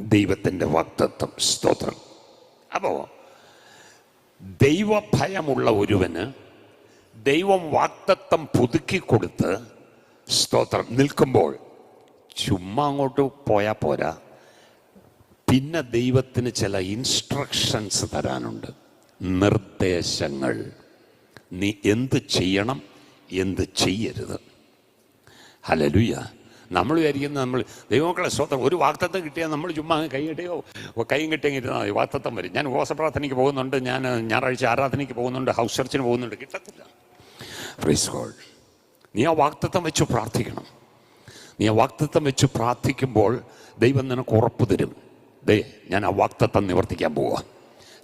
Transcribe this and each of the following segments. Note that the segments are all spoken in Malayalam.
ദൈവത്തിന്റെ വക്തത്വം. സ്തോത്രം. അപ്പോൾ ദൈവഭയമുള്ള ഒരുവന് ദൈവം വാക്തത്വം പുതുക്കി കൊടുത്ത് സ്തോത്രം. നിൽക്കുമ്പോൾ ചുമ്മാ അങ്ങോട്ട് പോയാൽ പോരാ. പിന്നെ ദൈവത്തിന് ചില ഇൻസ്ട്രക്ഷൻസ് തരാനുണ്ട്. നിർദ്ദേശങ്ങൾ. നീ എന്ത് ചെയ്യണം എന്ത് ചെയ്യരുത്. ഹലലുയ്യ നമ്മൾ വിചാരിക്കുന്നത് നമ്മൾ ദൈവമക്കളെ സ്വത്തം ഒരു വാക്തത്വം കിട്ടിയാൽ നമ്മൾ ചുമ്മാ കൈ കിട്ടിയോ കൈയും കിട്ടിയെങ്കിൽ ഇരുന്നാൽ വാക്തത്വം വരും. ഞാൻ ഉപവാസപ്രാർത്ഥനയ്ക്ക് പോകുന്നുണ്ട്. ഞാൻ ഞായറാഴ്ച ആരാധനയ്ക്ക് പോകുന്നുണ്ട്. ഹൗസ് ചർച്ചിന് പോകുന്നുണ്ട്. കിട്ടത്തില്ല. പ്രൈസ് ഗോഡ് നീ ആ വാക്തത്വം വെച്ച് പ്രാർത്ഥിക്കണം. നീ ആ വാക്തത്വം വെച്ച് പ്രാർത്ഥിക്കുമ്പോൾ ദൈവം നിനക്ക് ഉറപ്പ് തരും. ദേ ഞാൻ ആ വാക്തത്വം നിവർത്തിക്കാൻ പോവാ.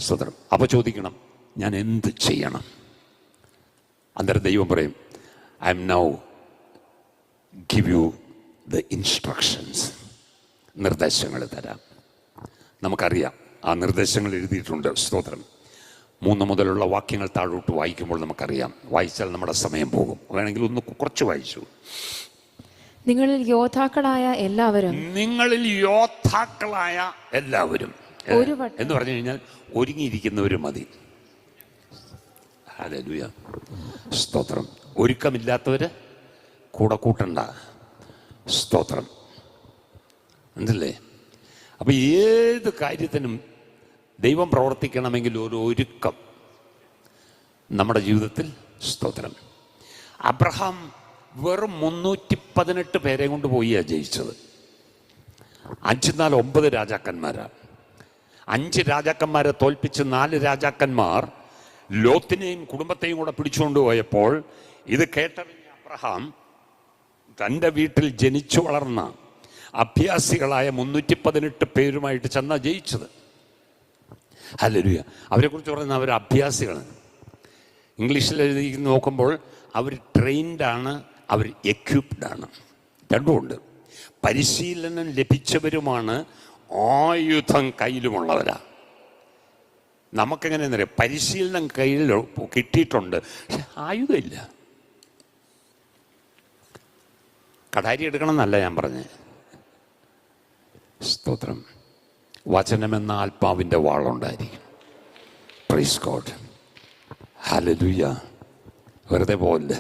സ്വതം അപ്പോൾ ചോദിക്കണം ഞാൻ എന്ത് ചെയ്യണം? അന്നേരം ദൈവം പറയും I am now give you the instructions നിർദ്ദേശങ്ങൾ തരാം. നമുക്കറിയാം ആ നിർദ്ദേശങ്ങൾ എഴുതിയിട്ടുണ്ട്. സ്തോത്രം. മൂന്ന് മുതലുള്ള വാക്യങ്ങൾ താഴോട്ട് വായിക്കുമ്പോൾ നമുക്കറിയാം വായിച്ചാൽ നമ്മുടെ സമയം പോകും. വേണമെങ്കിൽ ഒന്ന് കുറച്ച് വായിച്ചു. നിങ്ങളിൽ യോദ്ധാക്കളായ എല്ലാവരും നിങ്ങളിൽ യോദ്ധാക്കളായ എല്ലാവരും. ഒരു എന്ന് പറഞ്ഞു കഴിഞ്ഞാൽ ഒരുങ്ങിയിരിക്കുന്നവർ മതി. സ്തോത്രം. ഒരുക്കമില്ലാത്തവര് കൂടെ കൂട്ടണ്ട. സ്തോത്രം. എന്തല്ലേ അപ്പം ഏത് കാര്യത്തിനും ദൈവം പ്രവർത്തിക്കണമെങ്കിൽ ഒരു ഒരുക്കം. നമ്മുടെ ജീവിതത്തിൽ സ്തോത്രം. അബ്രഹാം വെറും മുന്നൂറ്റി പതിനെട്ട് പേരെ കൊണ്ട് പോയിയാണ് ജയിച്ചത്. അഞ്ച് നാല് ഒമ്പത് രാജാക്കന്മാരാണ് അഞ്ച് രാജാക്കന്മാരെ തോൽപ്പിച്ച് നാല് രാജാക്കന്മാർ ലോത്തിനെയും കുടുംബത്തെയും കൂടെ പിടിച്ചുകൊണ്ട് പോയപ്പോൾ ഇത് കേട്ടറിഞ്ഞ അബ്രഹാം തന്റെ വീട്ടിൽ ജനിച്ചു വളർന്ന അഭ്യാസികളായ മുന്നൂറ്റി പതിനെട്ട് പേരുമായിട്ട് ചെന്ന ജയിച്ചത്. ഹല്ലേലൂയ. അവരെക്കുറിച്ച് പറയുന്ന അവർ അഭ്യാസികളാണ്. ഇംഗ്ലീഷിൽ എഴുതി നോക്കുമ്പോൾ അവർ ട്രെയിൻഡാണ് അവർ എക്യുപ്ഡാണ് രണ്ടുമുണ്ട് പരിശീലനം ലഭിച്ചവരുമാണ് ആയുധം കയ്യിലുമുള്ളവരാ. നമുക്കെങ്ങനെയെന്നറിയാം? പരിശീലനം കയ്യിൽ കിട്ടിയിട്ടുണ്ട്. പക്ഷെ ആയുധമില്ല. കടാരി എടുക്കണം എന്നല്ല ഞാൻ പറഞ്ഞത് സ്തോത്രം. വചനമെന്ന ആത്മാവിന്റെ വാളുണ്ടായിരിക്കും. പ്രൈസ് ഗോഡ് ഹലലുയ്യ വെറുതെ പോകില്ല